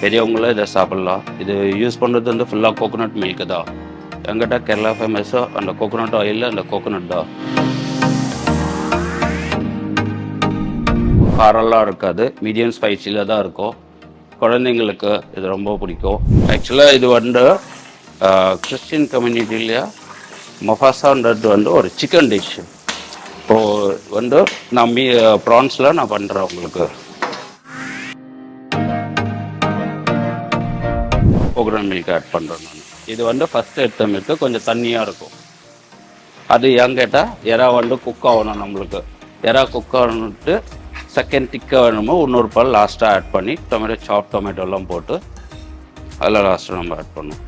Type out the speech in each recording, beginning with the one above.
பெரியவங்களும் இதை சாப்பிட்லாம். இது யூஸ் பண்ணுறது வந்து ஃபுல்லாக கோகோனட் மில்க் தான். எங்கிட்ட கேரளா ஃபேமஸோ அந்த கோகோனட் ஆயில் அந்த கோகோனட் தான். காரெல்லாம் இருக்காது. மீடியம் ஸ்பைசியில் தான் இருக்கும். குழந்தைங்களுக்கு இது ரொம்ப பிடிக்கும். ஆக்சுவலாக இது வந்து கிறிஸ்டின் கம்யூனிட்டிலேயே மொஃபாசான்றது வந்து ஒரு சிக்கன் டிஷ் இப்போது வந்து நான் மீ ப்ரான்ஸில் நான் பண்ணுறேன் உங்களுக்கு. கோகோனட் மில்க் ஆட் பண்ணுறேன் நான். இது வந்து ஃபஸ்ட்டு எடுத்த மில்க்கு கொஞ்சம் தண்ணியாக இருக்கும். அது ஏன் கேட்டால் எறா வந்து குக் ஆகணும் நம்மளுக்கு. எறா குக் ஆகணுன்ட்டு செகண்ட் திக்காக வேணுமோ இன்னொரு பால் லாஸ்ட்டாக ஆட் பண்ணி டொமேட்டோ சாப் டொமேட்டோலாம் போட்டு அதில் லாஸ்ட்டாக நம்ம ஆட் பண்ணோம்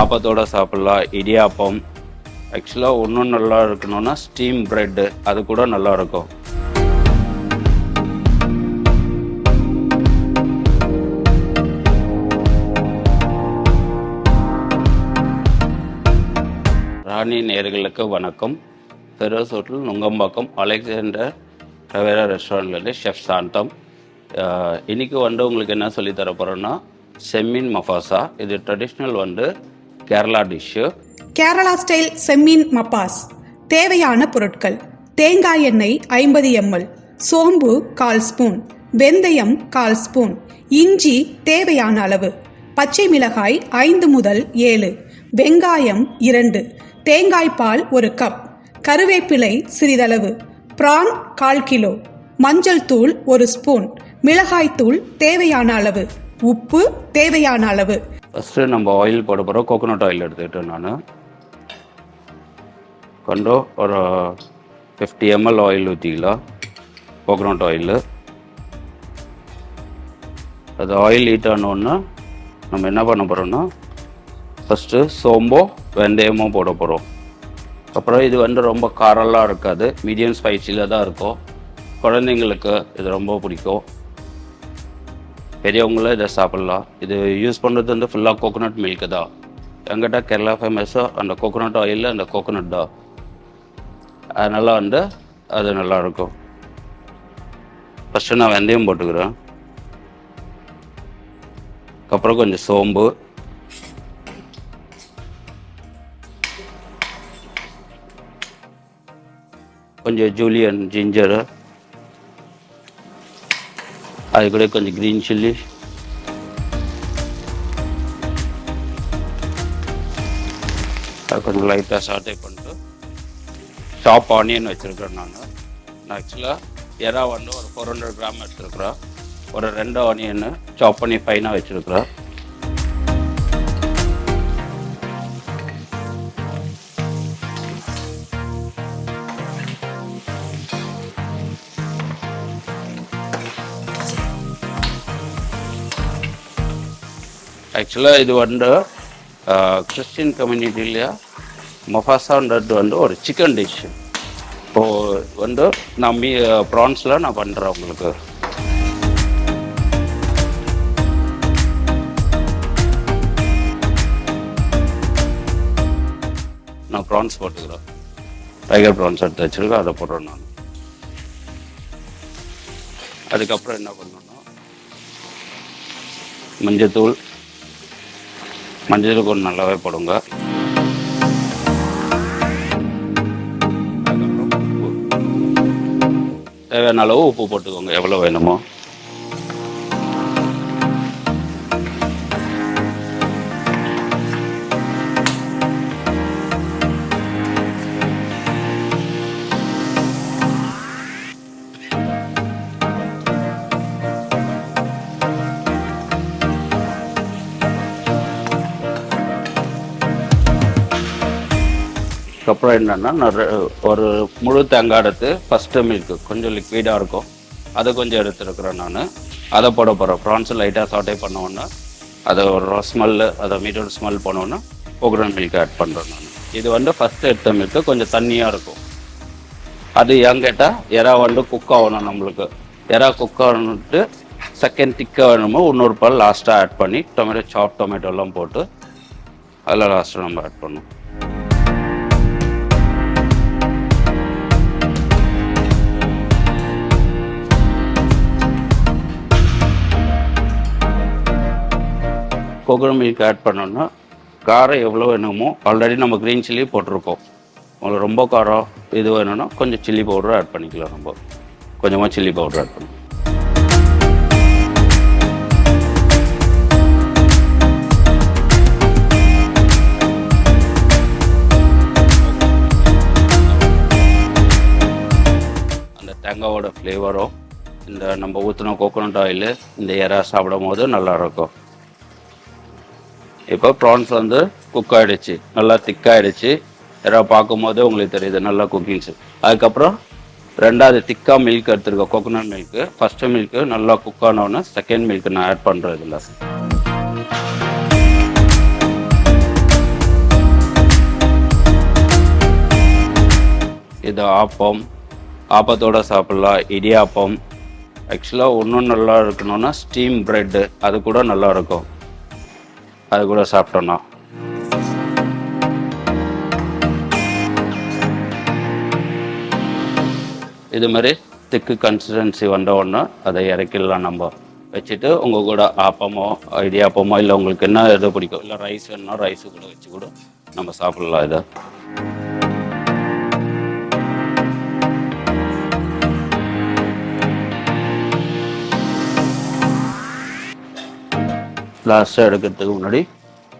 ஆப்பத்தோட சாப்பிட்லாம். இடியாப்பம். ஆக்சுவலாக ஒன்றும் நல்லா இருக்கணும்னா ஸ்டீம் ப்ரெட்டு அது கூட நல்லா ஆணி நேர்களுக்கு வணக்கம். Feroz hotel Nungambakkam Alexander Tavera ரெஸ்டாரண்ட்லேருந்து chef சாந்தம். இன்றைக்கி இன்னைக்கு வந்து உங்களுக்கு என்ன சொல்லி தர போகிறோன்னா செம்மீன் மஃபாசா. இது ட்ரெடிஷ்னல் வந்து கேரளா டிஷ்ஷு கேரளா ஸ்டைல் செம்மீன் மப்பாஸ் தேவையான பொருட்கள். தேங்காய் எண்ணெய் ஐம்பது எம்எல். சோம்பு கால் ஸ்பூன். வெந்தயம் கால் ஸ்பூன். இஞ்சி தேவையான அளவு. பச்சை மிளகாய் ஐந்து முதல் ஏழு. வெங்காயம் இரண்டு தேங்காய் பால் ஒரு கப் கருவேப்பிலை சிறிதளவு பிரான் கால் கிலோ மஞ்சள் தூள் ஒரு ஸ்பூன் மிளகாய் தூள் தேவையான அளவு உப்பு தேவையான அளவு. ஃபஸ்ட்டு நம்ம ஆயில் போட போகிறோம் கோகோனட் ஆயில் எடுத்துக்கிட்டேன் நான். கொண்டு ஒரு ஃபிஃப்டி எம்எல் ஆயில் ஊற்றிக்கலாம் கோகோனட் ஆயிலு அது ஆயில் ஹீட் ஆனோன்னா நம்ம என்ன பண்ண போகிறோம்னா ஃபஸ்ட்டு சோம்போ வெந்தயமோ போட போகிறோம் அப்புறம் இது வந்து ரொம்ப காரெல்லாம் இருக்காது. மீடியம் ஸ்பைசியில் தான் இருக்கும். குழந்தைங்களுக்கு இது ரொம்ப பிடிக்கும். பெரியவங்களும் இதை சாப்பிட்லாம். இது யூஸ் பண்ணுறது வந்து ஃபுல்லாக கோகோனட் மில்க்கு தான். எங்கிட்ட கேரளா ஃபேமஸோ அந்த கோகோனட் ஆயில் அந்த கோகோனட் தான். அதனால் வந்து அது நல்லாயிருக்கும் ஃபஸ்ட்டு நான் வெந்தயம் போட்டுக்கிறேன். அப்புறம் கொஞ்சம் சோம்பு. கொஞ்சம் ஜூலியன் ஜிஞ்சரு அது கூட கொஞ்சம் க்ரீன் சில்லி அது கொஞ்சம் லைட்டாக சாட்டை பண்ணிட்டு ஷாப் ஆனியன் வச்சுருக்கேன் நான். நான் ஆக்சுவலாக எறா வந்து ஒரு ஃபோர் ஹண்ட்ரட் கிராம் எடுத்துருக்குறேன். ஒரு ரெண்டு ஆனியன் சாப் பண்ணி ஃபைனாக வச்சுருக்குறேன். ஆக்சுவலாக இது வந்து கிறிஸ்டின் கம்யூனிட்டியில் மொஃபாசான்றது வந்து ஒரு சிக்கன் டிஷ் இப்போது வந்து நான் மீ ப்ரான்ஸில் நான் பண்ணுறேன் உங்களுக்கு. நான் ப்ரான்ஸ் போட்டுக்கிறேன். டைகர் ப்ரான்ஸ் எடுத்து வச்சுருக்கேன் அதை போடுறேன் நான். அதுக்கப்புறம் என்ன பண்ணணும்னா மஞ்சத்தூள். மஞ்சள் கூட நல்லாவே போடுங்க. தேவையான அளவு உப்பு போட்டுக்கோங்க. எவ்வளோ வேணுமோ. அதுக்கப்புறம் என்னென்னா நான் ஒரு முழு தேங்காய் எடுத்து ஃபஸ்ட்டு மில்க்கு கொஞ்சம் லிக்விடாக இருக்கும். அதை கொஞ்சம் எடுத்துருக்குறேன் நான். அதை போட போகிறேன் ப்ரான்ஸு லைட்டாக சாட்டே பண்ணோன்னே அதை ஒரு ஸ்மெல்லு அதை மீட்டோட ஸ்மெல் பண்ணோன்னே கோகோனட் மில்க் ஆட் பண்ணுறேன் நான். இது வந்து ஃபஸ்ட்டு எடுத்த மில்க்கு கொஞ்சம் தண்ணியாக இருக்கும். அது ஏன் கேட்டால் எறா வந்து குக் ஆகணும் நம்மளுக்கு. எறா குக் ஆகணுன்ட்டு செகண்ட் திக்காக வேணுமோ இன்னொரு பால் லாஸ்ட்டாக ஆட் பண்ணி டொமேட்டோ சாப் டொமேட்டோலாம் போட்டு அதில் லாஸ்ட்டாக நம்ம ஆட் பண்ணுவோம் கோகோனட் மில்க் ஆட் பண்ணோன்னா காரம் எவ்வளோ வேணுமோ ஆல்ரெடி நம்ம க்ரீன் சில்லி போட்டிருக்கோம். உங்களுக்கு ரொம்ப காரம் இது வேணும்னா கொஞ்சம் சில்லி பவுடர் ஆட் பண்ணிக்கலாம் நம்ம. கொஞ்சமாக சில்லி பவுடர் ஆட் பண்ணி அந்த தேங்காவோட ஃப்ளேவரும் இந்த நம்ம ஊற்றின கோகோனட் ஆயில் இந்த இறா சாப்பிடும் போது நல்லாயிருக்கும் இப்போ ப்ரான்ஸ் வந்து குக் ஆகிடுச்சு நல்லா திக்காகிடுச்சு யாராவது பார்க்கும்போதே உங்களுக்கு தெரியுது நல்லா குக்கிங்ஸ் அதுக்கப்புறம் ரெண்டாவது திக்கா மில்க் எடுத்துருக்கோம். கோகோனட் மில்க்கு ஃபஸ்ட்டு மில்க்கு நல்லா குக் ஆனோடனே செகண்ட் மில்க் நான் ஆட் பண்ணுறது இல்லை இது ஆப்பம். ஆப்பத்தோட சாப்பிட்லாம். இடியாப்பம். ஆக்சுவலாக ஒன்றும் நல்லா இருக்கணும்னா ஸ்டீம் ப்ரெட்டு அது கூட நல்லா இருக்கும். அது கூட சாப்பிட்டோன்னா இது மாதிரி திக்கு கன்சிஸ்டன்சி வந்த உடனே அதை இறக்கிடலாம் நம்ம. வச்சுட்டு உங்கள் கூட ஆப்பமோ இடியாப்பமோ இல்லை உங்களுக்கு என்ன எது பிடிக்கும்? இல்லை ரைஸ் வேணும்னா ரைஸு கூட வச்சு கூட நம்ம சாப்பிட்லாம் இதை. லாஸ்ட்டாக எடுக்கிறதுக்கு முன்னாடி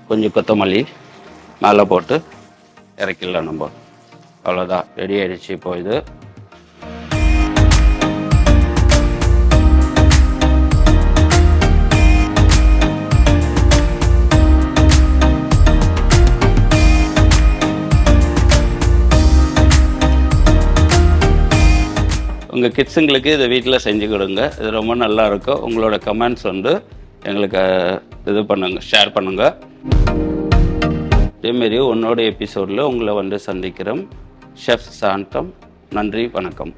கொஞ்சம் கொத்தமல்லி மேலே போட்டு இறக்கிடலாம் நம்ம. அவ்வளோதான் ரெடி ஆயிடுச்சு இப்போ இது. உங்கள் கிட்ஸுங்களுக்கு இதை வீட்டில் செஞ்சு கொடுங்க. இது ரொம்ப நல்லா இருக்கும். உங்களோட கமெண்ட்ஸ் வந்து எங்களுக்கு இது பண்ணுங்க ஷேர் பண்ணுங்க. இதேமாரி உன்னோட எபிசோடில் உங்களை வந்து சந்திக்கிறோம். ஷெஃப் சாந்தம் நன்றி வணக்கம்.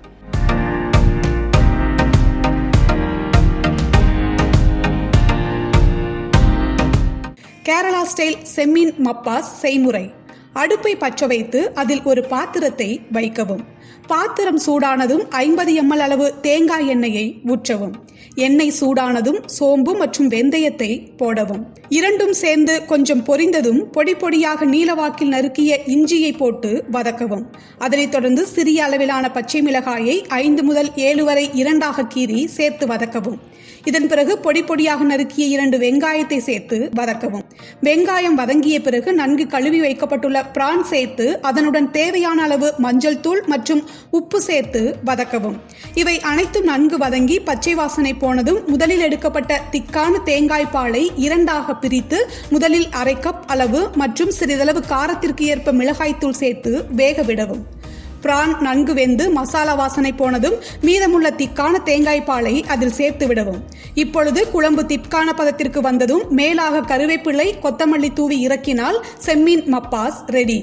கேரளா ஸ்டைல் செம்மீன் மப்பாஸ் செய்முறை. அடுப்பை பற்ற வைத்து அதில் ஒரு பாத்திரத்தை வைக்கவும். பாத்திரம் சூடானதும் ஐம்பது எம்எல் அளவு தேங்காய் எண்ணெயை ஊற்றவும். எண்ணெய் சூடானதும் சோம்பு மற்றும் வெந்தயத்தை போடவும். இரண்டும் சேர்ந்து கொஞ்சம் பொரிந்ததும் பொடி பொடியாக நீலவாக்கில் நறுக்கிய இஞ்சியை போட்டு வதக்கவும். அதனைத் தொடர்ந்து சிறிய அளவிலான பச்சை மிளகாயை ஐந்து முதல் ஏழு வரை இரண்டாக கீறி சேர்த்து வதக்கவும். இதன் பிறகு பொடி பொடியாக நறுக்கிய இரண்டு வெங்காயத்தை சேர்த்து வதக்கவும். வெங்காயம் வதங்கிய பிறகு நன்கு கழுவி வைக்கப்பட்டுள்ள பிரான் சேர்த்து அதனுடன் தேவையான அளவு மஞ்சள் தூள் மற்றும் உப்பு சேர்த்து வதக்கவும். இவை அனைத்தும் நன்கு வதங்கி பச்சை வாசனை போனதும் முதலில் எடுக்கப்பட்ட திக்கான தேங்காய் பாலை இரண்டாக பிரித்து முதலில் அரை கப் அளவு மற்றும் சிறிதளவு காரத்திற்கு ஏற்ப மிளகாய்த்தூள் சேர்த்து வேக விடவும். பிரான் நன்கு வெந்து மசாலா வாசனை போனதும் மீதமுள்ள திக்கான தேங்காய் பாலை அதில் சேர்த்து விடவும். இப்பொழுது குழம்பு திக்கான பதத்திற்கு வந்ததும் மேலாக கருவேப்பிள்ளை கொத்தமல்லி தூவி இறக்கினால் செம்மீன் மப்பாஸ் ரெடி.